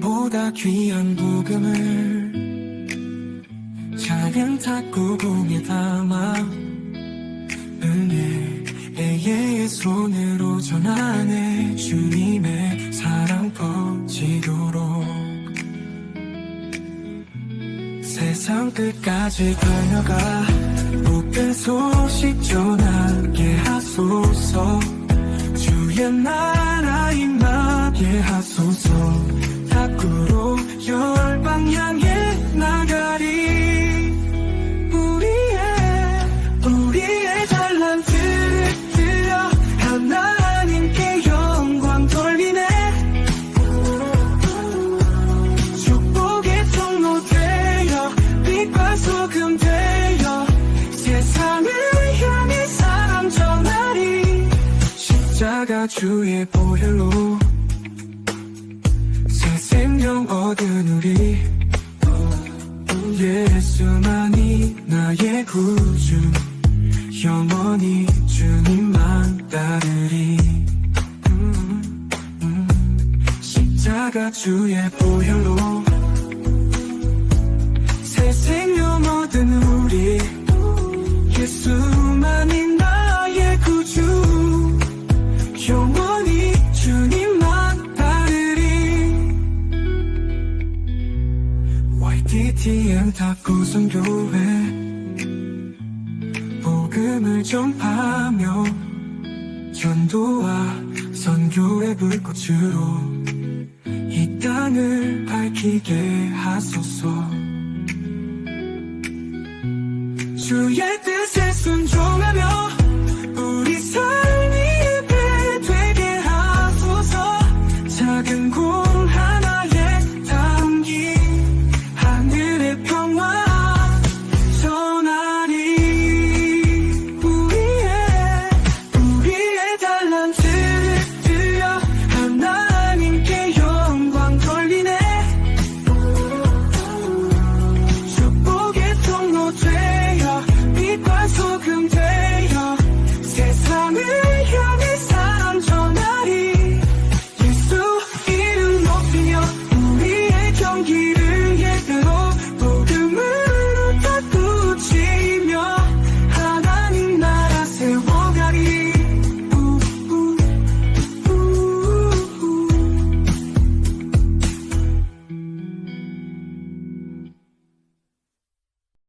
보다 귀한 복음을 작은 탁구공에 담아 은혜의 손으로 전하네 주님의 사랑 퍼지도록. 세상 끝까지 달려가 복된 소식 전하게 하소서 십자가 주의 보혈로. 새 생명 얻은 우리. 예수만이 나의 구주. 영원히 주님만 따르리. 십자가 주의 보혈로. 새 생명 YTTM 탁구선교회. 복음을 전파하며 전도와 선교의 불꽃으로 이 땅을 밝히게 하소서. 주의 뜻